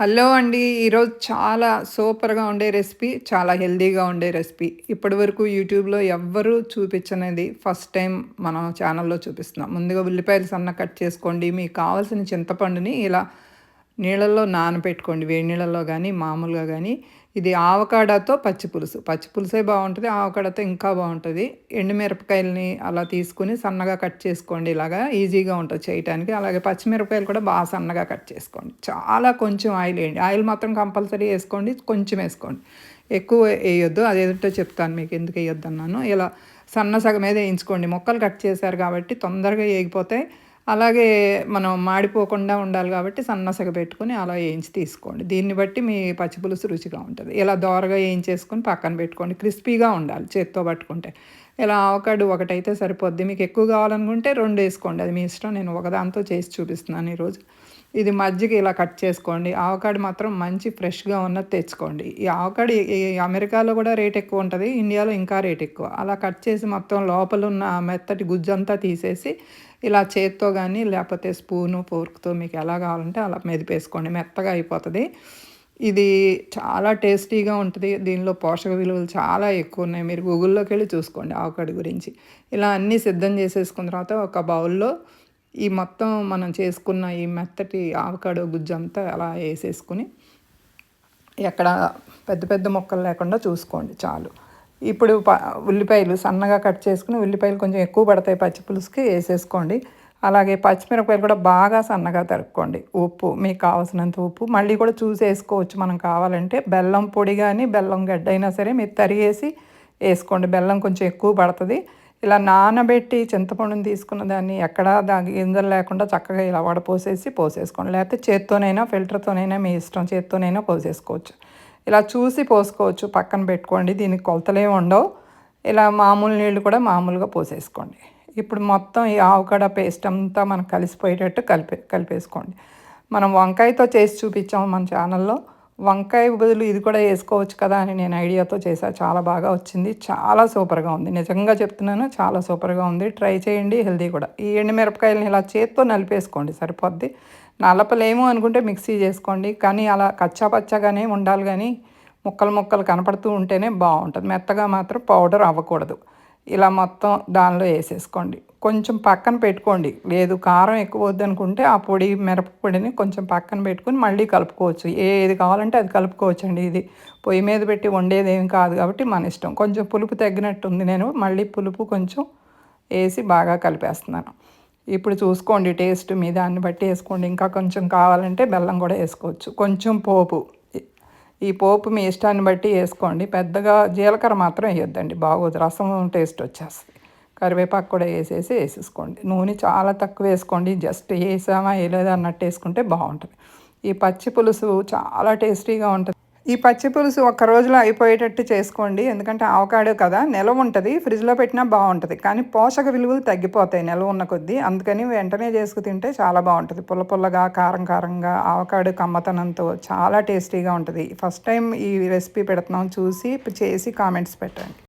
Hello అండి. ఈరోజు చాలా సూపర్గా ఉండే రెసిపీ చాలా హెల్దీగా ఉండే రెసిపీ. ఇప్పటి వరకు యూట్యూబ్లో ఎవ్వరూ చూపించనేది ఫస్ట్ టైం మనం ఛానల్లో చూపిస్తున్నాం. ముందుగా ఉల్లిపాయలు సన్న కట్ చేసుకోండి. మీకు కావాల్సిన చింతపండుని ఇలా నీళ్ళల్లో నానబెట్టుకోండి వేడి నీళ్ళల్లో కానీ మామూలుగా కానీ ఇది ఆవకాడతో పచ్చి పులుసు. పచ్చి పులుసే బాగుంటుంది ఆవకాడతో ఇంకా బాగుంటుంది. ఎండుమిరపకాయలని అలా తీసుకుని సన్నగా కట్ చేసుకోండి. ఇలాగా ఈజీగా ఉంటుంది చేయడానికి అలాగే పచ్చిమిరపకాయలు కూడా బాగా సన్నగా కట్ చేసుకోండి. చాలా కొంచెం ఆయిల్ వేయండి. ఆయిల్ మాత్రం కంపల్సరీ వేసుకోండి కొంచెం వేసుకోండి. ఎక్కువ వేయొద్దు. అదేంటో చెప్తాను మీకు ఎందుకు వేయొద్దు అన్నాను ఇలా సన్న సగం మీద వేయించుకోండి. మొక్కలు కట్ చేశారు కాబట్టి తొందరగా వేగిపోతే అలాగే మనం మాడిపోకుండా ఉండాలి కాబట్టి సన్నసగ పెట్టుకుని అలా వేయించి తీసుకోండి. దీన్ని బట్టి మీ పచ్చిపులుసు రుచిగా ఉంటుంది. ఇలా దోరగా వేయించేసుకొని పక్కన పెట్టుకోండి. క్రిస్పీగా ఉండాలి చేత్తో పట్టుకుంటే. ఇలా ఆవకాడు ఒకటైతే సరిపోద్ది. మీకు ఎక్కువ కావాలనుకుంటే రెండు వేసుకోండి. అది మీ ఇష్టం. నేను ఒకదాంతో చేసి చూపిస్తున్నాను ఈరోజు. ఇది మజ్జిగ ఇలా కట్ చేసుకోండి. ఆవకాడు మాత్రం మంచి ఫ్రెష్గా ఉన్నది తెచ్చుకోండి. ఈ ఆవకాడు అమెరికాలో కూడా రేట్ ఎక్కువ ఉంటుంది ఇండియాలో ఇంకా రేట్ ఎక్కువ. అలా కట్ చేసి మొత్తం లోపల ఉన్న మెత్తటి గుజ్జంతా తీసేసి ఇలా చేత్తో కానీ లేకపోతే స్పూను ఫోర్క్తో మీకు ఎలా కావాలంటే అలా మెదిపేసుకోండి. మెత్తగా అయిపోతుంది. ఇది చాలా టేస్టీగా ఉంటుంది. దీనిలో పోషక విలువలు చాలా ఎక్కువ ఉన్నాయి. మీరు గూగుల్లోకి వెళ్ళి చూసుకోండి ఆవకాడి గురించి. ఇలా అన్నీ సిద్ధం చేసేసుకున్న తర్వాత ఒక బౌల్లో ఈ మొత్తం మనం చేసుకున్న ఈ మెత్తటి ఆవకాడో గుజ్జంతా అలా వేసేసుకుని ఎక్కడ పెద్ద పెద్ద మొక్కలు లేకుండా చూసుకోండి చాలు. ఇప్పుడు ఉల్లిపాయలు సన్నగా కట్ చేసుకుని ఉల్లిపాయలు కొంచెం ఎక్కువ పడతాయి పచ్చి పులుసుకి వేసేసుకోండి. అలాగే పచ్చిమిరపకాయలు కూడా బాగా సన్నగా తరుక్కోండి. ఉప్పు మీకు కావాల్సినంత ఉప్పు. మళ్ళీ కూడా చూసి వేసుకోవచ్చు మనం కావాలంటే. బెల్లం పొడి కానీ బెల్లం గడ్డ అయినా సరే మీరు తరిగేసి వేసుకోండి. బెల్లం కొంచెం ఎక్కువ పడుతుంది. ఇలా నానబెట్టి చింతపండుని తీసుకున్న దాన్ని ఎక్కడా దా గింజలు లేకుండా చక్కగా ఇలా వడపోసేసి పోసేసుకోండి. లేకపోతే చేత్తోనైనా ఫిల్టర్తోనైనా మీ ఇష్టం చేత్తోనైనా పోసేసుకోవచ్చు. ఇలా చూసి పోసుకోవచ్చు. పక్కన పెట్టుకోండి. దీనికి కొలతలే ఉండవు. ఇలా మామూలు నీళ్ళు కూడా మామూలుగా పోసేసుకోండి. ఇప్పుడు మొత్తం ఈ ఆవుకడ పేస్ట్ అంతా మనకు కలిసిపోయేటట్టు కలిపే కలిపేసుకోండి. మనం వంకాయతో చేసి చూపించాము మన ఛానల్లో. వంకాయ బదులు ఇది కూడా వేసుకోవచ్చు కదా అని నేను ఐడియాతో చేసా చాలా బాగా వచ్చింది. చాలా సూపర్గా ఉంది. నిజంగా చెప్తున్నాను చాలా సూపర్గా ఉంది. ట్రై చేయండి హెల్దీ కూడా. ఈ ఎండుమిరపకాయలని ఇలా చేత్తో నలిపేసుకోండి సరిపోద్ది. నలపలేము అనుకుంటే మిక్సీ చేసుకోండి కానీ అలా కచ్చా పచ్చగానే ఉండాలి కానీ ముక్కలు ముక్కలు కనపడుతూ ఉంటేనే బాగుంటుంది. మెత్తగా మాత్రం పౌడర్ అవ్వకూడదు. ఇలా మొత్తం దానిలో వేసేసుకోండి. కొంచెం పక్కన పెట్టుకోండి. లేదు కారం ఎక్కువ వద్దనుకుంటే ఆ పొడి మిరప పొడిని కొంచెం పక్కన పెట్టుకుని మళ్ళీ కలుపుకోవచ్చు. ఏది కావాలంటే అది కలుపుకోవచ్చు అండి ఇది. పొయ్యి మీద పెట్టి వండేది ఏం కాదు కాబట్టి మన ఇష్టం. కొంచెం పులుపు తగ్గినట్టుంది. నేను మళ్ళీ పులుపు కొంచెం వేసి బాగా కలిపేస్తున్నాను. ఇప్పుడు చూసుకోండి టేస్ట్ మీ దాన్ని బట్టి వేసుకోండి. ఇంకా కొంచెం కావాలంటే బెల్లం కూడా వేసుకోవచ్చు. కొంచెం పోపు. ఈ పోపు మీ ఇష్టాన్ని బట్టి వేసుకోండి. పెద్దగా జీలకర్ర మాత్రం వేయొద్దండి బాగోదు. రసం టేస్ట్ వచ్చేస్తుంది. కరివేపాకు కూడా వేసేసి వేసేసుకోండి. నూనె చాలా తక్కువ వేసుకోండి. జస్ట్ వేసామా వేయలేదా అన్నట్టు వేసుకుంటే బాగుంటుంది. ఈ పచ్చి పులుసు చాలా టేస్టీగా ఉంటుంది. ఈ పచ్చి పులుసు ఒక్క రోజులో అయిపోయేటట్టు చేసుకోండి. ఎందుకంటే ఆవకాడో కదా నిలవ ఉంటుంది ఫ్రిడ్జ్లో పెట్టినా బాగుంటుంది. కానీ పోషక విలువలు తగ్గిపోతాయి నిలవ ఉన్న కొద్దీ. అందుకని వెంటనే చేసుకు తింటే చాలా బాగుంటుంది. పుల్ల పుల్లగా కారం కారంగా ఆవకాడు కమ్మతనంతో చాలా టేస్టీగా ఉంటుంది. ఫస్ట్ టైం ఈ రెసిపీ పెడుతున్నాం. చూసి చేసి కామెంట్స్ పెట్టండి.